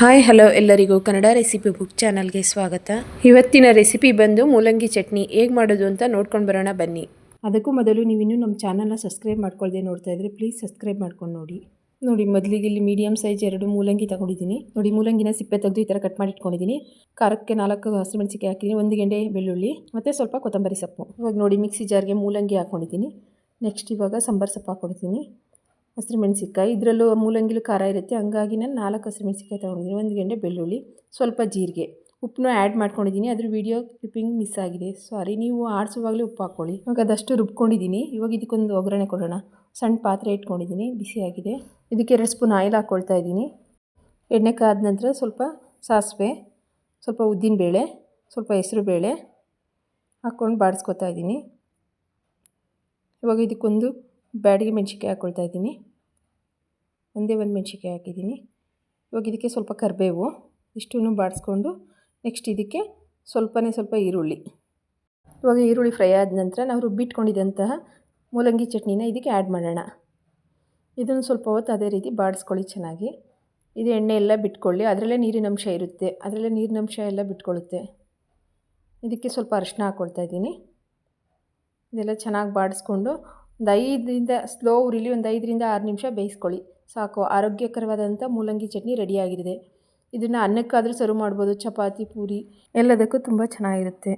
Hi hello ಎಲ್ಲರಿಗೂ Kannada recipe book ಚಾನಲ್ಗೆ ಸ್ವಾಗತ. ಇವತ್ತಿನ ರೆಸಿಪಿ ಬಂದು ಮೂಲಂಗಿ ಚಟ್ನಿ ಹೇಗೆ ಮಾಡೋದು ಅಂತ ನೋಡ್ಕೊಂಡು ಬರೋಣ ಬನ್ನಿ. ಅದಕ್ಕೂ ಮೊದಲು ನೀವಿನ್ನೂ ನಮ್ಮ ಚಾನಲ್ನ ಸಬ್ಸ್ಕ್ರೈಬ್ ಮಾಡ್ಕೊಳ್ದೆ ನೋಡ್ತಾ ಇದ್ರೆ ಪ್ಲೀಸ್ ಸಬ್ಸ್ಕ್ರೈಬ್ ಮಾಡ್ಕೊಂಡು ನೋಡಿ. ನೋಡಿ, ಮೊದಲಿಗೆ ಇಲ್ಲಿ ಮೀಡಿಯಮ್ ಸೈಜ್ ಎರಡು ಮೂಲಂಗಿ ತಗೊಂಡಿದ್ದೀನಿ. ನೋಡಿ, ಮೂಲಂಗಿನ ಸಿಪ್ಪೆ ತೆಗೆದು ಈ ಥರ ಕಟ್ ಮಾಡಿ ಇಟ್ಕೊಂಡಿದ್ದೀನಿ. ಖಾರಕ್ಕೆ ನಾಲ್ಕು ಹಸಿಮೆಣಸಿಕಾಯಿ ಹಾಕಿದ್ದೀನಿ, ಒಂದು ಗೆಂಡೆ ಬೆಳ್ಳುಳ್ಳಿ, ಮತ್ತು ಸ್ವಲ್ಪ ಕೊತ್ತಂಬರಿ ಸೊಪ್ಪು. ಇವಾಗ ನೋಡಿ ಮಿಕ್ಸಿ ಜಾರ್ಗೆ ಮೂಲಂಗಿ ಹಾಕ್ಕೊಂಡಿದ್ದೀನಿ ನೆಕ್ಸ್ಟ್ ಇವಾಗ ಸಾಂಬಾರು ಸೊಪ್ಪು ಹಾಕ್ಕೊಂಡಿದ್ದೀನಿ ಹಸಿರು ಮೆಣಸಿನ್ಕಾಯಿ ಇದರಲ್ಲೂ ಮೂಲಂಗಿಲು ಖಾರ ಇರುತ್ತೆ. ಹಂಗಾಗಿ ನಾನು ನಾಲ್ಕು ಹಸಿರು ಮೆಣಸಿನ್ಕಾಯಿ ತೊಗೊಂಡಿದ್ದೀನಿ. ಒಂದು ಗೆಂಡೆ ಬೆಳ್ಳುಳ್ಳಿ, ಸ್ವಲ್ಪ ಜೀರಿಗೆ. ಉಪ್ಪನ್ನ ಆ್ಯಡ್ ಮಾಡ್ಕೊಂಡಿದ್ದೀನಿ. ಅದ್ರ ವೀಡಿಯೋ ಕ್ಲಿಪ್ಪಿಂಗ್ ಮಿಸ್ ಆಗಿದೆ. ಸಾರಿ ನೀವು ಆಡಿಸುವಾಗಲೇ ಉಪ್ಪು ಹಾಕ್ಕೊಳ್ಳಿ. ಇವಾಗ ಅದಷ್ಟು ರುಬ್ಕೊಂಡಿದ್ದೀನಿ. ಇವಾಗ ಇದಕ್ಕೊಂದು ಒಗ್ಗರಣೆ ಕೊಡೋಣ. ಸಣ್ಣ ಪಾತ್ರೆ ಇಟ್ಕೊಂಡಿದ್ದೀನಿ. ಬಿಸಿಯಾಗಿದೆ ಇದಕ್ಕೆ ಎರಡು ಸ್ಪೂನ್ ಆಯಿಲ್ ಹಾಕ್ಕೊಳ್ತಾ ಇದ್ದೀನಿ. ಎಣ್ಣೆ ಕಾದ ನಂತರ ಸ್ವಲ್ಪ ಸಾಸಿವೆ, ಸ್ವಲ್ಪ ಉದ್ದಿನಬೇಳೆ ಸ್ವಲ್ಪ ಹೆಸರು ಬೇಳೆ ಹಾಕ್ಕೊಂಡು ಬಾಡಿಸ್ಕೊತಾ ಇದ್ದೀನಿ. ಇವಾಗ ಇದಕ್ಕೊಂದು ಬ್ಯಾಡಿಗೆ ಮೆಣಸಿನ್ಕಾಯಿ ಹಾಕ್ಕೊಳ್ತಾ ಇದ್ದೀನಿ. ಒಂದೇ ಒಂದು ಮೆಣಸಿನ್ಕಾಯಿ ಹಾಕಿದ್ದೀನಿ. ಇವಾಗ ಇದಕ್ಕೆ ಸ್ವಲ್ಪ ಕರಿಬೇವು ಇಷ್ಟನ್ನು ಬಾಡಿಸ್ಕೊಂಡು ನೆಕ್ಸ್ಟ್ ಇದಕ್ಕೆ ಸ್ವಲ್ಪನೇ ಸ್ವಲ್ಪ ಈರುಳ್ಳಿ. ಇವಾಗ ಈರುಳ್ಳಿ ಫ್ರೈ ಆದ ನಂತರ ನಾವು ರುಬ್ಬಿಟ್ಕೊಂಡಿದ್ದಂತಹ ಮೂಲಂಗಿ ಚಟ್ನಿನ ಇದಕ್ಕೆ ಆ್ಯಡ್ ಮಾಡೋಣ. ಇದನ್ನು ಸ್ವಲ್ಪ ಹೊತ್ತು ಅದೇ ರೀತಿ ಬಾಡಿಸ್ಕೊಳ್ಳಿ ಚೆನ್ನಾಗಿ. ಇದು ಎಣ್ಣೆ ಎಲ್ಲ ಬಿಟ್ಕೊಳ್ಳಿ, ಅದರಲ್ಲೇ ನೀರಿನ ಅಂಶ ಇರುತ್ತೆ. ಅದರಲ್ಲೇ ನೀರಿನ ಅಂಶ ಎಲ್ಲ ಬಿಟ್ಕೊಳ್ಳುತ್ತೆ. ಇದಕ್ಕೆ ಸ್ವಲ್ಪ ಅರಿಶಿನ ಹಾಕ್ಕೊಳ್ತಾ ಇದ್ದೀನಿ. ಇದೆಲ್ಲ ಚೆನ್ನಾಗಿ ಬಾಡಿಸ್ಕೊಂಡು ಒಂದು ಐದರಿಂದ ಸ್ಲೋ ಉರಿಲಿ ಒಂದು ಐದರಿಂದ ಆರು ನಿಮಿಷ ಬೇಯಿಸ್ಕೊಳ್ಳಿ. ಸಾಕು ಆರೋಗ್ಯಕರವಾದಂಥ ಮೂಲಂಗಿ ಚಟ್ನಿ ರೆಡಿಯಾಗಿದೆ ಇದನ್ನು ಅನ್ನಕ್ಕಾದರೂ ಸರ್ವ್ ಮಾಡ್ಬೋದು, ಚಪಾತಿ, ಪೂರಿ, ಎಲ್ಲದಕ್ಕೂ ತುಂಬ ಚೆನ್ನಾಗಿರುತ್ತೆ.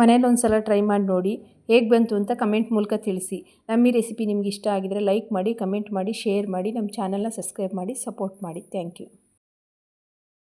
ಮನೇಲಿ ಒಂದು ಸಲ ಟ್ರೈ ಮಾಡಿ ನೋಡಿ, ಹೇಗೆ ಬಂತು ಅಂತ ಕಮೆಂಟ್ ಮೂಲಕ ತಿಳಿಸಿ. ನಮ್ಮ ಈ ರೆಸಿಪಿ ನಿಮ್ಗೆ ಇಷ್ಟ ಆಗಿದರೆ ಲೈಕ್ ಮಾಡಿ ಕಮೆಂಟ್ ಮಾಡಿ ಶೇರ್ ಮಾಡಿ, ನಮ್ಮ ಚಾನಲ್ನ ಸಬ್ಸ್ಕ್ರೈಬ್ ಮಾಡಿ ಸಪೋರ್ಟ್ ಮಾಡಿ. Thank you